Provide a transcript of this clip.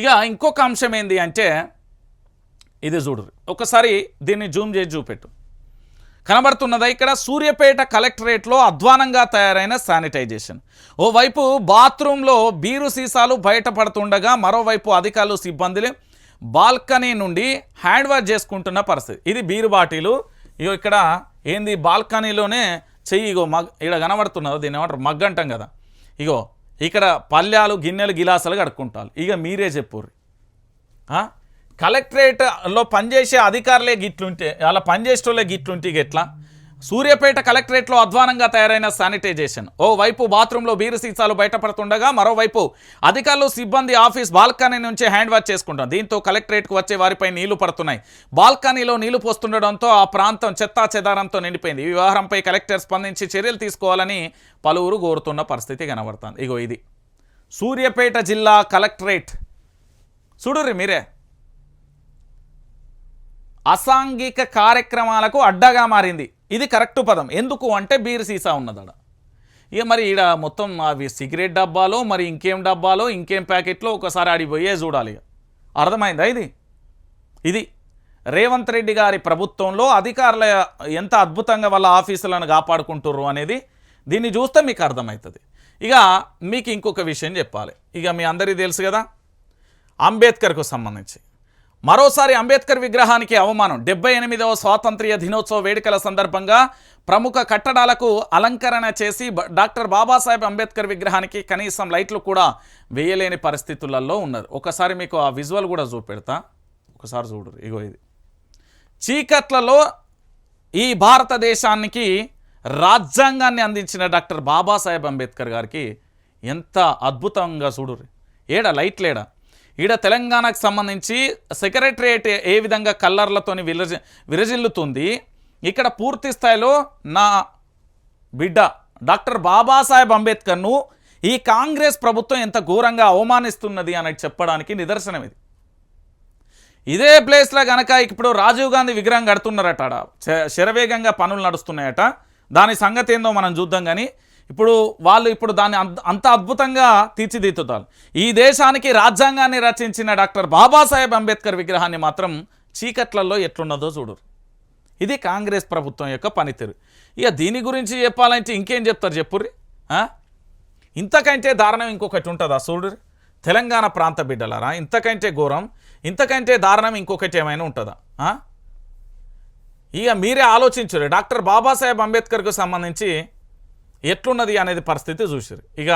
ఇక ఇంకొక అంశం ఏంది అంటే ఇది చూడరు ఒకసారి దీన్ని జూమ్ చేసి చూపెట్టు. కనబడుతున్నదా ఇక్కడ? సూర్యపేట కలెక్టరేట్లో అధ్వానంగా తయారైన శానిటైజేషన్. ఓవైపు బాత్రూంలో బీరు సీసాలు బయటపడుతుండగా మరోవైపు అధికారులు సిబ్బందులు బాల్కనీ నుండి హ్యాండ్ వాష్ చేసుకుంటున్న పరిస్థితి. ఇది బీరు బాటిలు. ఇగో ఇక్కడ ఏంది? బాల్కనీలోనే చెయ్యి ఇగో మగ్ ఇక్కడ కనబడుతున్నదో? దీన్ని ఏమంటారు? మగ్గంటాం కదా. ఇగో ఇక్కడ పళ్ళాలు గిన్నెలు గిలాసాలు కడుక్కుంటారు. ఇక మీరే చెప్పుర్రి. కలెక్టరేట్లో పనిచేసే అధికారులే గిట్లుంటే అలా పనిచేసేటోళ్ళే గిట్లుంటే ఇక ఎట్లా? సూర్యాపేట కలెక్టరేట్లో అధ్వానంగా తయారైన శానిటైజేషన్. ఓ వైపు బాత్రూంలో బీరు సీసాలు బయటపడుతుండగా మరోవైపు అధికారులు సిబ్బంది ఆఫీస్ బాల్కనీ నుంచి హ్యాండ్ వాష్ చేసుకుంటాం దీంతో కలెక్టరేట్కు వచ్చే వారిపై నీళ్ళు పడుతున్నాయి. బాల్కనీలో నీళ్ళు పోస్తుండడంతో ఆ ప్రాంతం చెత్తా చెదారంతో నిండిపోయింది. ఈ వ్యవహారంపై కలెక్టర్ స్పందించి చర్యలు తీసుకోవాలని పలువురు కోరుతున్న పరిస్థితి కనబడుతుంది. ఇగో ఇది. సూర్యాపేట జిల్లా కలెక్టరేట్. చూడుర్రి మీరే. అసాంఘిక కార్యక్రమాలకు అడ్డగా మారింది. ఇది కరెక్ట్ పదం. ఎందుకు అంటే బీర్ సీసా ఉన్నదాడ ఇక మరి ఈడ మొత్తం అవి సిగరెట్ డబ్బాలో మరి ఇంకేం డబ్బాలో ఇంకేం ప్యాకెట్లో ఒకసారి ఆడిపోయే చూడాలి ఇక. అర్థమైందా ఇది? ఇది రేవంత్ రెడ్డి గారి ప్రభుత్వంలో అధికారుల ఎంత అద్భుతంగా వాళ్ళ ఆఫీసులను కాపాడుకుంటుర్రు అనేది దీన్ని చూస్తే మీకు అర్థమవుతుంది ఇక మీకు ఇంకొక విషయం చెప్పాలి. ఇక మీ అందరికీ తెలుసు కదా అంబేద్కర్కు సంబంధించి. మరోసారి అంబేద్కర్ విగ్రహానికి అవమానం. డెబ్బై ఎనిమిదవ స్వాతంత్ర్య దినోత్సవ వేడుకల సందర్భంగా ప్రముఖ కట్టడాలకు అలంకరణ చేసి డాక్టర్ బాబాసాహెబ్ అంబేద్కర్ విగ్రహానికి కనీసం లైట్లు కూడా వేయలేని పరిస్థితులలో ఉన్నారు. ఒకసారి మీకు ఆ విజువల్ కూడా చూపెడతా. ఒకసారి చూడు ఇగో ఇది. చీకట్లలో ఈ భారతదేశానికి రాజ్యాంగాన్ని అందించిన డాక్టర్ బాబాసాహెబ్ అంబేద్కర్ గారికి ఎంత అద్భుతంగా చూడుర్రి. ఏడా లైట్ లేడా ఈడ తెలంగాణకు సంబంధించి సెక్రటరియేట్ ఏ విధంగా కల్లర్లతోని విరజ విరజిల్లుతుంది. ఇక్కడ పూర్తి స్థాయిలో నా బిడ్డ డాక్టర్ బాబాసాహెబ్ అంబేద్కర్ను ఈ కాంగ్రెస్ ప్రభుత్వం ఎంత ఘోరంగా అవమానిస్తున్నది అని చెప్పడానికి నిదర్శనం ఇది. ఇదే ప్లేస్లో గనక ఇప్పుడు రాజీవ్ గాంధీ విగ్రహం కడుతున్నారట ఆడ. శ- శరవేగంగా పనులు నడుస్తున్నాయట. దాని సంగతి ఏందో మనం చూద్దాం కానీ ఇప్పుడు వాళ్ళు ఇప్పుడు దాన్ని అంత- అంత అద్భుతంగా తీర్చిదిద్దుతారు. ఈ దేశానికి రాజ్యాంగాన్ని రచించిన డాక్టర్ బాబాసాహెబ్ అంబేద్కర్ విగ్రహాన్ని మాత్రం చీకట్లలో ఎట్లున్నదో చూడరు ఇది కాంగ్రెస్ ప్రభుత్వం యొక్క పనితీరు. ఇక దీని గురించి చెప్పాలంటే ఇంకేం చెప్తారు చెప్పుర్రి? ఇంతకంటే దారుణం ఇంకొకటి ఉంటుందా చూడు తెలంగాణ ప్రాంత బిడ్డలారా ఇంతకంటే ఘోరం ఇంతకంటే దారుణం ఇంకొకటి ఏమైనా ఉంటుందా? ఇక మీరే ఆలోచించరు డాక్టర్ బాబాసాహెబ్ అంబేద్కర్కు సంబంధించి ఎట్లున్నది అనేది పరిస్థితి చూసారు ఇక